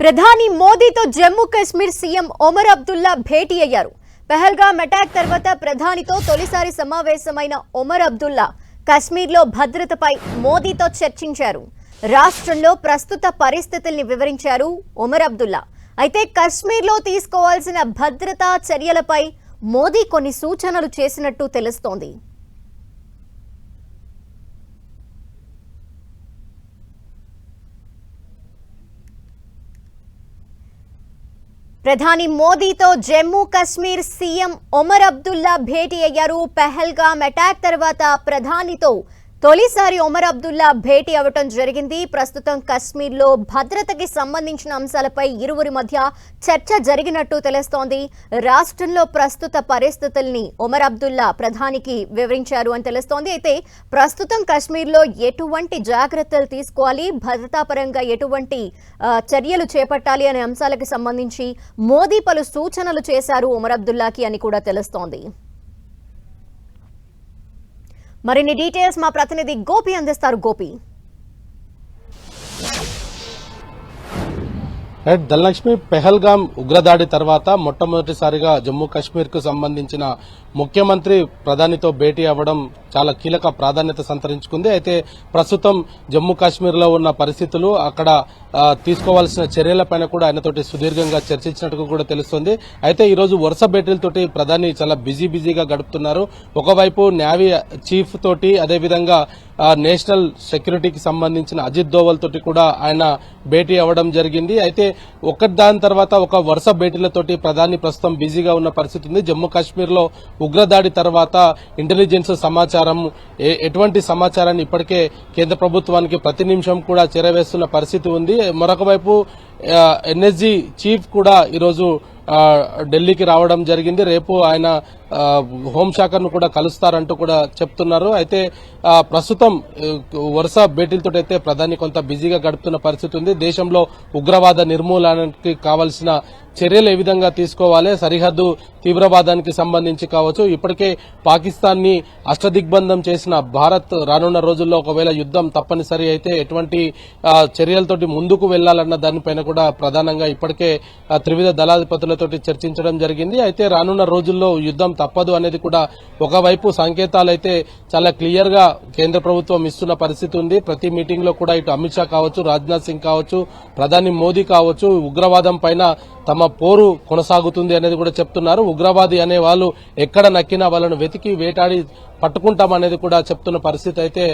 ప్రధాని మోదీతో జమ్మూ కాశ్మీర్ సీఎం ఒమర్ అబ్దుల్లా భేటీ అయ్యారు. పెహల్గామ్ అటాక్ తర్వాత ప్రధానితో తొలిసారి సమావేశమైన ఒమర్ అబ్దుల్లా కాశ్మీర్లో భద్రతపై మోదీతో చర్చించారు. రాష్ట్రంలో ప్రస్తుత పరిస్థితుల్ని వివరించారు ఒమర్ అబ్దుల్లా. అయితే కశ్మీర్లో తీసుకోవాల్సిన భద్రతా చర్యలపై మోదీ కొన్ని సూచనలు చేసినట్టు తెలుస్తోంది. ప్రధాని మోదీతో జమ్మూ కశ్మీర్ సీఎం ఒమర్ అబ్దుల్లా భేటీ అయ్యారు పెహల్గామ్ అటాక్ తర్వాత ప్రధానితో తొలిసారి ఒమర్ అబ్దుల్లా భేటీ అవ్వటం జరిగింది. ప్రస్తుతం కశ్మీర్లో భద్రతకి సంబంధించిన అంశాలపై ఇరువురి మధ్య చర్చ జరిగినట్టు తెలుస్తోంది. రాష్ట్రంలో ప్రస్తుత పరిస్థితుల్ని ఒమర్ అబ్దుల్లా ప్రధానికి వివరించారు అని తెలుస్తోంది. అయితే ప్రస్తుతం కశ్మీర్లో ఎటువంటి జాగ్రత్తలు తీసుకోవాలి? భద్రతాపరంగా ఎటువంటి చర్యలు చేపట్టాలి అనే అంశాలకు సంబంధించి మోదీ పలు సూచనలు చేశారు ఒమర్ అబ్దుల్లాకి అని కూడా తెలుస్తోంది. మరిన్ని డీటెయిల్స్ మా ప్రతినిధి గోపి అందిస్తారు. గోపి. రైట్ ధనలక్ష్మి పెహల్గాం ఉగ్రదాడి తర్వాత మొట్టమొదటిసారిగా జమ్మూ కాశ్మీర్కు సంబంధించిన ముఖ్యమంత్రి ప్రధానితో భేటీ అవ్వడం చాలా కీలక ప్రాధాన్యత సంతరించుకుంది. అయితే ప్రస్తుతం జమ్మూ కాశ్మీర్లో ఉన్న పరిస్థితులు అక్కడ తీసుకోవాల్సిన చర్యలపైన కూడా ఆయనతోటి సుదీర్ఘంగా చర్చించినట్టు కూడా తెలుస్తుంది. అయితే ఈరోజు వరుస భేటీలతోటి ప్రధాని చాలా బిజీ బిజీగా గడుపుతున్నారు. ఒకవైపు నేవీ చీఫ్ తోటి అదేవిధంగా నేషనల్ సెక్యూరిటీకి సంబంధించిన అజిత్ దోవల్ తోటి కూడా ఆయన భేటీ అవ్వడం జరిగింది. అయితే ఒకటి దాని తర్వాత ఒక వరుస భేటీలతోటి ప్రధాని ప్రస్తుతం బిజీగా ఉన్న పరిస్థితి ఉంది. జమ్మూ కాశ్మీర్లో ఉగ్రదాడి తర్వాత ఇంటెలిజెన్స్ సమాచారం ఎటువంటి సమాచారాన్ని ఇప్పటికే కేంద్ర ప్రభుత్వానికి ప్రతి నిమిషం కూడా చేరవేస్తున్న పరిస్థితి ఉంది. మరొక వైపు ఎన్ఎస్జీ చీఫ్ కూడా ఈరోజు ఢిల్లీకి రావడం జరిగింది. రేపు ఆయన హోంశాఖను కూడా కలుస్తారంటూ కూడా చెప్తున్నారు. అయితే ప్రస్తుతం వరుస భేటీలతో అయితే ప్రధాని కొంత బిజీగా గడుపుతున్న పరిస్థితి ఉంది. దేశంలో ఉగ్రవాద నిర్మూలనకి కావాల్సిన చర్యలు ఏ విధంగా తీసుకోవాలి సరిహద్దు తీవ్రవాదానికి సంబంధించి కావచ్చు ఇప్పటికే పాకిస్తాన్ని అష్టదిగ్బంధం చేసిన భారత్ రానున్న రోజుల్లో ఒకవేళ యుద్ధం తప్పనిసరి అయితే ఎటువంటి చర్యలతోటి ముందుకు వెళ్ళాలన్న దానిపైన కూడా ప్రధానంగా ఇప్పటికే త్రివిధ దళాధిపతులతోటి చర్చించడం జరిగింది. అయితే రానున్న రోజుల్లో యుద్ధం తప్పదు అనేది కూడా ఒకవైపు సంకేతాలైతే చాలా క్లియర్గా కేంద్ర ప్రభుత్వం ఇస్తున్న పరిస్థితి ఉంది. ప్రతి మీటింగ్లో కూడా ఇటు అమిత్ షా కావచ్చు రాజ్నాథ్ సింగ్ కావచ్చు ప్రధాని మోదీ కావచ్చు ఉగ్రవాదం పైన తమ పోరు కొనసాగుతుంది అనేది కూడా చెప్తున్నారు. ఉగ్రవాది అనే వాళ్ళు ఎక్కడ నక్కినా వాళ్ళను వెతికి వేటాడి పట్టుకుంటాం అనేది కూడా చెప్తున్న పరిస్థితి అయితే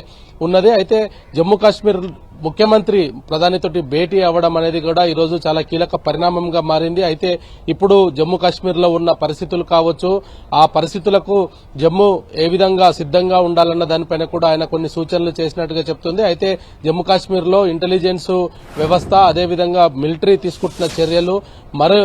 ఉన్నది. అయితే జమ్మూ కాశ్మీర్ ముఖ్యమంత్రి ప్రధానితోటి భేటీ అవ్వడం అనేది కూడా ఈరోజు చాలా కీలక పరిణామంగా మారింది. అయితే ఇప్పుడు జమ్మూ కాశ్మీర్లో ఉన్న పరిస్థితులు కావచ్చు ఆ పరిస్థితులకు జమ్మూ ఏ విధంగా సిద్ధంగా ఉండాలన్న దానిపైన కూడా ఆయన కొన్ని సూచనలు చేసినట్టుగా చెప్తుంది. అయితే జమ్మూ కాశ్మీర్లో ఇంటెలిజెన్స్ వ్యవస్థ అదేవిధంగా మిలిటరీ తీసుకుంటున్న చర్యలు మరో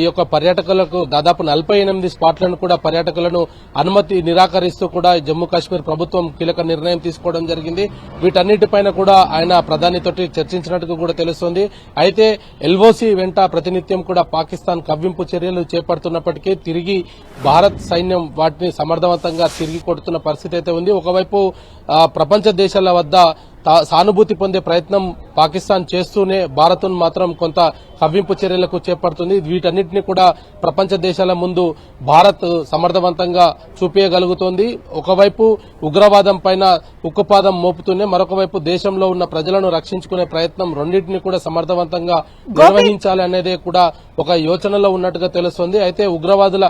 ఈ యొక్క పర్యాటకులకు దాదాపు నలభై ఎనిమిది స్పాట్లను కూడా పర్యాటకులను అనుమతి నిరాకరిస్తూ కూడా జమ్మూ కాశ్మీర్ ప్రభుత్వం కీలక నిర్ణయం తీసుకోవడం జరిగింది. వీటన్నిటిపైన కూడా ఆయన ప్రధానితోటి చర్చించినట్టుగా కూడా తెలుస్తోంది. అయితే ఎల్ఓసి వెంట ప్రతినిత్యం కూడా పాకిస్తాన్ కవ్వింపు చర్యలు చేపడుతున్నప్పటికీ తిరిగి భారత్ సైన్యం వాటిని సమర్థవంతంగా తిరిగి కొడుతున్న పరిస్థితి అయితే ఉంది. ఒకవైపు ప్రపంచ దేశాల వద్ద సానుభూతి పొందే ప్రయత్నం పాకిస్తాన్ చేస్తూనే భారత్ మాత్రం కొంత కవ్వింపు చర్యలకు చేపడుతుంది. వీటన్నిటిని కూడా ప్రపంచ దేశాల ముందు భారత్ సమర్థవంతంగా చూపించగలుగుతోంది ఒకవైపు ఉగ్రవాదం పైన ఉక్కుపాదం మోపుతూనే మరొక వైపు దేశంలో ఉన్న ప్రజలను రక్షించుకునే ప్రయత్నం రెండింటిని కూడా సమర్థవంతంగా నిర్వహించాలి అనేది కూడా ఒక యోచనలో ఉన్నట్టుగా తెలుస్తోంది. అయితే ఉగ్రవాదుల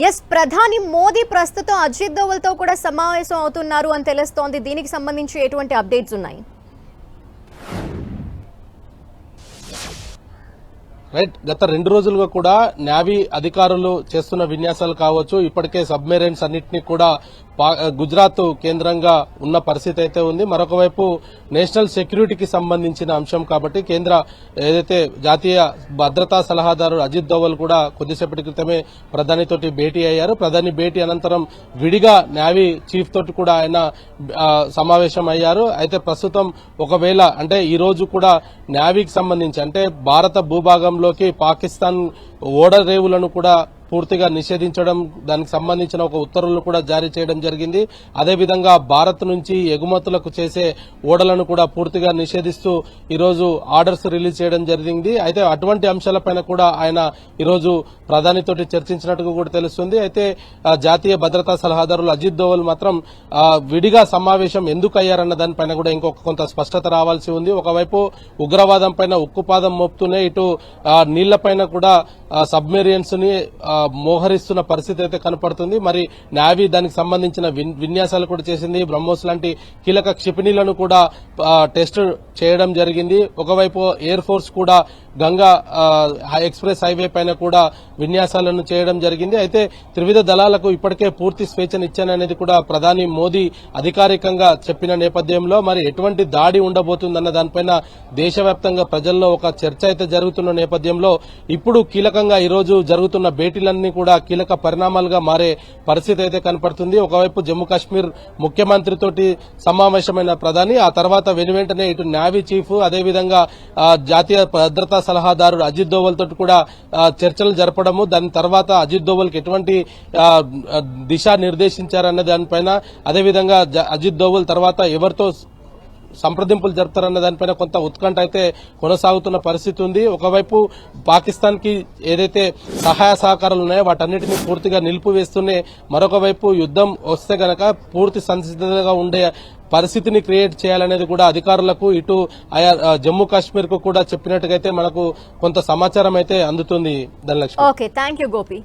ఎస్ ప్రధాని మోదీ ప్రస్తుతం అజిత్ దోవల్తో కూడా సమావేశం అవుతున్నారు అని తెలుస్తోంది. దీనికి సంబంధించి ఎటువంటి అప్డేట్స్ ఉన్నాయి? రైట్ గత రెండు రోజులుగా కూడా నావీ అధికారులు చేస్తున్న విన్యాసాలు కావచ్చు ఇప్పటికే సబ్మెరైన్స్ అన్నింటినీ కూడా పా- గుజరాత్ కేంద్రంగా ఉన్న పరిస్థితి అయితే ఉంది. మరొక వైపు నేషనల్ సెక్యూరిటీకి సంబంధించిన అంశం కాబట్టి కేంద్ర ఏదైతే జాతీయ భద్రతా సలహాదారు అజిత్ దోవల్ కూడా కొద్దిసేపటి క్రితమే ప్రధానితోటి భేటీ అయ్యారు. ప్రధాని భేటీ అనంతరం విడిగా నావీ చీఫ్ తోటి కూడా ఆయన సమావేశం అయ్యారు. అయితే ప్రస్తుతం ఒకవేళ అంటే ఈ రోజు కూడా నావీకి సంబంధించి అంటే భారత భూభాగంలోకి పాకిస్తాన్ ఓడరేవులను కూడా పూర్తిగా నిషేధించడం దానికి సంబంధించిన ఒక ఉత్తర్వులు కూడా జారీ చేయడం జరిగింది. అదేవిధంగా భారత్ నుంచి ఎగుమతులకు చేసే ఓడలను కూడా పూర్తిగా నిషేధిస్తూ ఈరోజు ఆర్డర్స్ రిలీజ్ చేయడం జరిగింది. అయితే అటువంటి అంశాలపైన కూడా ఆయన ఈరోజు ప్రధానితోటి చర్చించినట్టుగా కూడా తెలుస్తుంది. అయితే జాతీయ భద్రతా సలహాదారులు అజిత్ దోవల్ మాత్రం విడిగా సమావేశం ఎందుకు అయ్యారన్న దానిపైన కూడా ఇంకొక కొంత స్పష్టత రావాల్సి ఉంది. ఒకవైపు ఉగ్రవాదం పైన ఉక్కుపాదం మోపుతూనే ఇటు నీళ్ళపైన కూడా సబ్మెరియన్స్ని మోహరిస్తున్న పరిస్థితి అయితే కనపడుతుంది. మరి నావీ దానికి సంబంధించిన విన్- విన్యాసాలు కూడా చేసింది. బ్రహ్మోస్ లాంటి కీలక క్షిపణిలను కూడా టెస్ట్ చేయడం జరిగింది. ఒకవైపు ఎయిర్ ఫోర్స్ కూడా గంగా హై- ఎక్స్ప్రెస్ హైవే పైన కూడా విన్యాసాలను చేయడం జరిగింది. అయితే త్రివిధ దళాలకు ఇప్పటికే పూర్తి స్వేచ్ఛనిచ్చాననేది కూడా ప్రధాని మోదీ అధికారికంగా చెప్పిన నేపథ్యంలో మరి ఎటువంటి దాడి ఉండబోతుందన్న దానిపైన దేశవ్యాప్తంగా ప్రజల్లో ఒక చర్చ అయితే జరుగుతున్న నేపథ్యంలో ఇప్పుడు కీలక ఈ రోజు జరుగుతున్న భేటీలన్నీ కూడా కీలక పరిణామాలుగా మారే పరిస్థితి అయితే కనపడుతుంది. ఒకవైపు జమ్మూ కాశ్మీర్ ముఖ్యమంత్రితోటి సమావేశమైన ప్రధాని ఆ తర్వాత వెనువెంటనే ఇటు నావీ చీఫ్ అదేవిధంగా జాతీయ భద్రతా సలహాదారుడు అజిత్ దోవల్ తోటి కూడా చర్చలు జరపడము. దాని తర్వాత అజిత్ దోవల్కి ఎటువంటి దిశా దిశ నిర్దేశించారన్న దానిపైన అదేవిధంగా అజిత్ దోవల్ తర్వాత ఎవరితో సంప్రదింపులు జరుపుతారన్న దానిపైన కొంత ఉత్కంఠ అయితే కొనసాగుతున్న పరిస్థితి ఉంది. ఒకవైపు పాకిస్తాన్కి ఏదైతే సహాయ సహకారాలు ఉన్నాయో వాటన్నిటిని పూర్తిగా నిలిపివేస్తూనే మరొక వైపు యుద్ధం వస్తే గనక పూర్తి సంసిద్ధంగా ఉండే పరిస్థితిని క్రియేట్ చేయాలనేది కూడా అధికారులకు ఇటు ఆయా జమ్మూ కాశ్మీర్కు కూడా చెప్పినట్టుగా మనకు కొంత సమాచారం అయితే అందుతుంది Dhanalakshmi. Okay thank you Gopi.